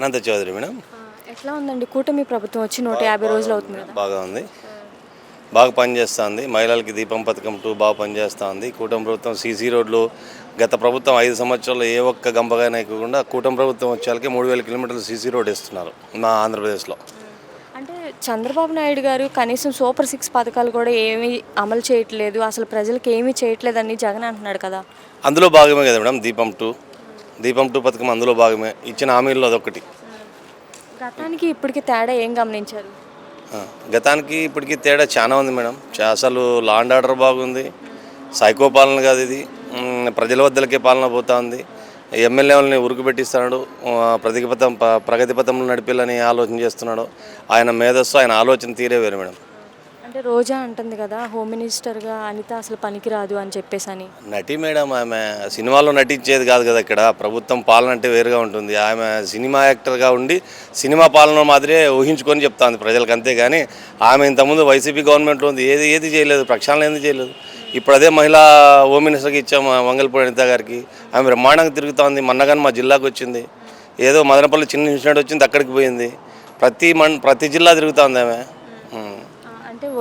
Prashanth Chowdary madam. ఎట్లా ఉందండి? కూటమి ప్రభుత్వం వచ్చి నూట యాభై రోజులు అవుతుంది కదా? బాగా ఉంది. బాగా పనిచేస్తుంది. మహిళలకి దీపం పథకం టూ బాగా పనిచేస్తుంది. కూటమి ప్రభుత్వం సీసీ రోడ్లు గత ప్రభుత్వం ఐదు సంవత్సరాలు ఏ ఒక్క గంపగానే ఎక్కకుండా కూటమి ప్రభుత్వం వచ్చేళ్ళకి మూడు వేల కిలోమీటర్లు సీసీ రోడ్ ఇస్తున్నారు మా ఆంధ్రప్రదేశ్లో. అంటే చంద్రబాబు నాయుడు గారు కనీసం సూపర్ సిక్స్ పథకాలు కూడా ఏమీ అమలు చేయట్లేదు. అసలు ప్రజలకు ఏమీ చేయట్లేదని జగన్ అంటున్నాడు కదా. అందులో భాగమే కదా మేడం దీపం టూ. దీపం టూ పథకం అందులో భాగమే. ఇచ్చిన హామీల్లో అదొకటి గతానికి ఇప్పటికి తేడా ఏం గమనించారు? గతానికి ఇప్పటికి తేడా చాలా ఉంది మేడం. అసలు లా అండ్ ఆర్డర్ బాగుంది. సైకో పాలన కాదు ఇది. ప్రజల వద్దలకే పాలన పోతా ఉంది. ఎమ్మెల్యే వాళ్ళని ఉరుకు పెట్టిస్తున్నాడు. ఆ, ప్రగతి పథం ప- ప్రగతి పథంలో నడిపేయాలని ఆలోచన చేస్తున్నాడు. ఆయన మేధస్సు ఆయన ఆలోచన తీరే వేరు మేడం. అంటే రోజా అంటుంది కదా హోమ్ మినిస్టర్గా అనిత అసలు పనికిరాదు అని చెప్పేసి అని నటి మేడం ఆమె సినిమాలో నటించేది కాదు కదా ఇక్కడ. ప్రభుత్వం పాలన అంటే వేరుగా ఉంటుంది. ఆమె సినిమా యాక్టర్గా ఉండి సినిమా పాలన మాదిరే ఊహించుకొని చెప్తాంది ప్రజలకు అంతేగాని ఆమె ఇంతకుముందు వైసీపీ గవర్నమెంట్లో ఉంది. ఏది ఏది చేయలేదు. ప్రక్షాళన ఏది చేయలేదు? ఇప్పుడు అదే మహిళా హోమ్ మినిస్టర్కి ఇచ్చాము మంగళపూడి అనిత గారికి. ఆమె బ్రహ్మాండంగా తిరుగుతోంది. మన్నగాని మా జిల్లాకు వచ్చింది. ఏదో మదనపల్లి చిన్న ఇన్సిడెంట్ వచ్చింది అక్కడికి పోయింది. ప్రతి మన్ ప్రతి జిల్లా తిరుగుతోంది ఆమె.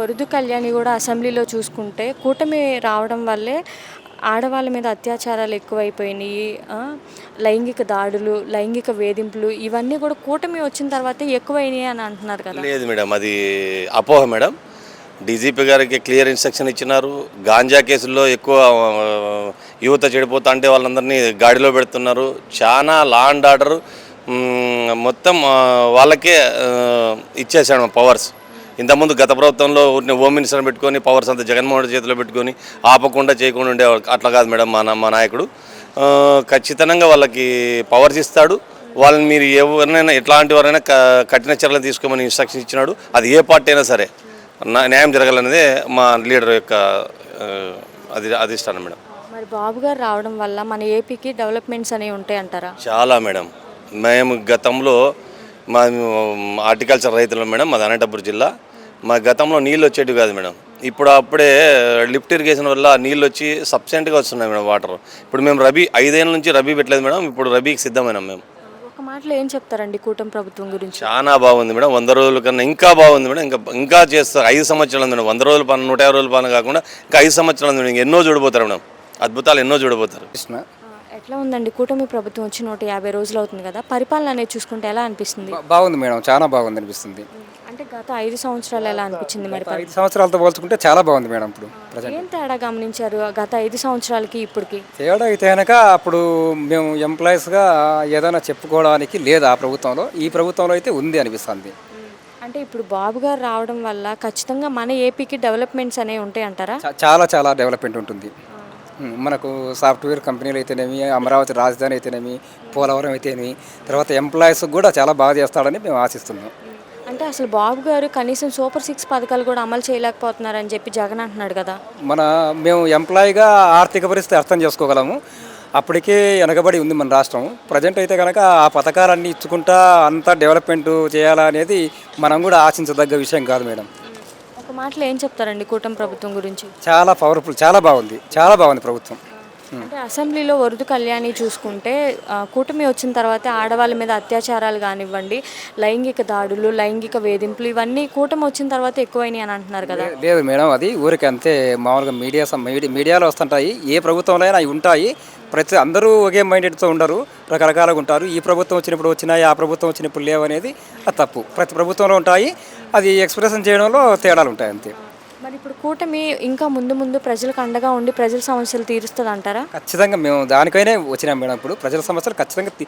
వరుదు కళ్యాణి కూడా అసెంబ్లీలో చూసుకుంటే కూటమి రావడం వల్లే ఆడవాళ్ళ మీద అత్యాచారాలు ఎక్కువైపోయినాయి లైంగిక దాడులు లైంగిక వేధింపులు ఇవన్నీ కూడా కూటమి వచ్చిన తర్వాతే ఎక్కువైనాయి అని అంటున్నారు కదా. లేదు మేడం అది అపోహ మేడం. డీజీపీ గారికి క్లియర్ ఇన్స్ట్రక్షన్ ఇచ్చినారు. గాంజా కేసుల్లో ఎక్కువ యువత చెడిపోతా అంటే వాళ్ళందరినీ గాడిలో పెడుతున్నారు. చాలా లా అండ్ ఆర్డర్ మొత్తం వాళ్ళకే ఇచ్చేసాడు పవర్స్ ఇంతకుముందు గత ప్రభుత్వంలో ఊరిని హోమ్ మినిస్టర్ పెట్టుకొని పవర్స్ అంతా జగన్మోహన్ రెడ్డి చేతిలో పెట్టుకొని ఆపకుండా చేయకుండా ఉండేవాడు అట్లా కాదు మేడం మా మా నాయకుడు. ఖచ్చితంగా వాళ్ళకి పవర్స్ ఇస్తాడు. వాళ్ళని మీరు ఎవరినైనా ఎట్లాంటి వారైనా కఠిన చర్యలు తీసుకోమని ఇన్స్ట్రక్షన్ ఇచ్చినాడు. అది ఏ పార్టీ అయినా సరే న్యాయం జరగాలనేదే మా లీడర్ యొక్క అది అధిష్టానం మేడం. మరి బాబు గారు రావడం వల్ల మన ఏపీకి డెవలప్మెంట్స్ అనేవి ఉంటాయి అంటారా చాలా మేడం. మేము గతంలో మా హార్టికల్చర్ రైతులు మేడం మాది అనంతపురం జిల్లా. మా గతంలో నీళ్ళు వచ్చేటివి కాదు మేడం. ఇప్పుడు అప్పుడే లిఫ్ట్ ఇరిగేషన్ వల్ల నీళ్ళు వచ్చి సబ్సెంట్గా వస్తున్నాయి మేడం వాటర్. ఇప్పుడు మేము రబీ ఐదేళ్ళ నుంచి రబీ పెట్టలేదు మేడం ఇప్పుడు రబీకి సిద్ధమైనాం మేము. ఒక మాటలో ఏం చెప్తారండి కూటమి ప్రభుత్వం గురించి? చాలా బాగుంది మేడం వంద రోజుల కన్నా ఇంకా బాగుంది మేడం. ఇంకా ఇంకా చేస్తారు ఐదు సంవత్సరాలు మేడం. వంద రోజుల పని నూట యాభై రోజుల పని కాకుండా ఇంకా ఐదు సంవత్సరాలు మేడం. ఇంకా ఎన్నో చూడబోతారు మేడం. అద్భుతాలు ఎన్నో చూడబోతారు. కృష్ణ. ఎట్లా ఉందండి? కూటమి ప్రభుత్వం వచ్చి నూట యాభై రోజులు అవుతుంది కదా. పరిపాలన అనేది చూసుకుంటే ఎలా అనిపిస్తుంది? బాగుంది మేడం. చాలా బాగుంది అనిపిస్తుంది. గత ఐదు సంవత్సరాలు ఎలా అనిపించింది మరి ఐదు సంవత్సరాలతో పోల్చుకుంటే చాలా బాగుంది మేడం ఇప్పుడు ఏం తేడా గమనించారు గత ఐదు సంవత్సరాలకి ఇప్పటికి? తేడా అయితే కనుక అప్పుడు మేము ఎంప్లాయీస్గా ఏదైనా చెప్పుకోవడానికి లేదు ఆ ప్రభుత్వంలో. ఈ ప్రభుత్వంలో అయితే ఉంది అనిపిస్తుంది. అంటే ఇప్పుడు బాబు గారు రావడం వల్ల ఖచ్చితంగా మన ఏపీకి డెవలప్మెంట్స్ అనేవి ఉంటాయి అంటారా చాలా చాలా డెవలప్మెంట్ ఉంటుంది. మనకు సాఫ్ట్వేర్ కంపెనీలు అయితేనేమి అమరావతి రాజధాని అయితేనేమి పోలవరం అయితేనేమి తర్వాత ఎంప్లాయీస్ కూడా చాలా బాగా చేస్తాడని మేము ఆశిస్తున్నాం. అంటే అసలు బాబు గారు కనీసం సూపర్ సిక్స్ పథకాలు కూడా అమలు చేయలేకపోతున్నారని చెప్పి జగన్ అంటున్నాడు కదా. మన మేము ఎంప్లాయీగా ఆర్థిక పరిస్థితి అర్థం చేసుకోగలము. అప్పటికే వెనకబడి ఉంది మన రాష్ట్రం. ప్రజెంట్ అయితే కనుక ఆ పథకాలన్నీ ఇచ్చుకుంటా అంతా డెవలప్మెంట్ చేయాలనేది మనం కూడా ఆశించదగ్గ విషయం కాదు మేడం. ఒక మాటలో ఏం చెప్తారండి కూటమి ప్రభుత్వం గురించి? చాలా పవర్ఫుల్ చాలా బాగుంది చాలా బాగుంది ప్రభుత్వం. అంటే అసెంబ్లీలో వరుదు కళ్యాణి చూసుకుంటే కూటమి వచ్చిన తర్వాత ఆడవాళ్ళ మీద అత్యాచారాలు కానివ్వండి లైంగిక దాడులు లైంగిక వేధింపులు ఇవన్నీ కూటమి వచ్చిన తర్వాత ఎక్కువైనాయి అని అంటున్నారు కదా. లేదు మేడం అది ఊరికి అంతే. మామూలుగా మీడియా మీడియాలో వస్తుంటాయి. ఏ ప్రభుత్వంలో అయినా అవి ఉంటాయి. ప్రతి అందరూ ఒకే మైండెడ్తో ఉండరు. రకరకాలుగా ఉంటారు. ఈ ప్రభుత్వం వచ్చినప్పుడు వచ్చినాయి ఆ ప్రభుత్వం వచ్చినప్పుడు లేవు అనేది అది తప్పు. ప్రతి ప్రభుత్వంలో ఉంటాయి. అది ఎక్స్ప్రెషన్ చేయడంలో తేడాలు ఉంటాయి అంతే. మరి ఇప్పుడు కూటమి ఇంకా ముందు ముందు ప్రజలకు అండగా ఉండి ప్రజల సమస్యలు తీరుస్తుంది అంటారా ఖచ్చితంగా మేము దానికైనా వచ్చినాం మేడం ఇప్పుడు. ప్రజల సమస్యలు ఖచ్చితంగా తీ-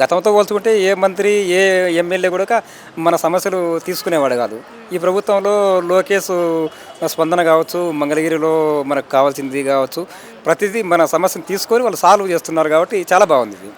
గతంతో పోల్చుకుంటే ఏ మంత్రి ఏ ఎమ్మెల్యే కూడా మన సమస్యలు తీసుకునేవాడు కాదు. ఈ ప్రభుత్వంలో లోకేష్ స్పందన కావచ్చు మంగళగిరిలో మనకు కావాల్సింది కావచ్చు ప్రతిదీ మన సమస్యను తీసుకొని వాళ్ళు సాల్వ్ చేస్తున్నారు కాబట్టి చాలా బాగుంది ఇది.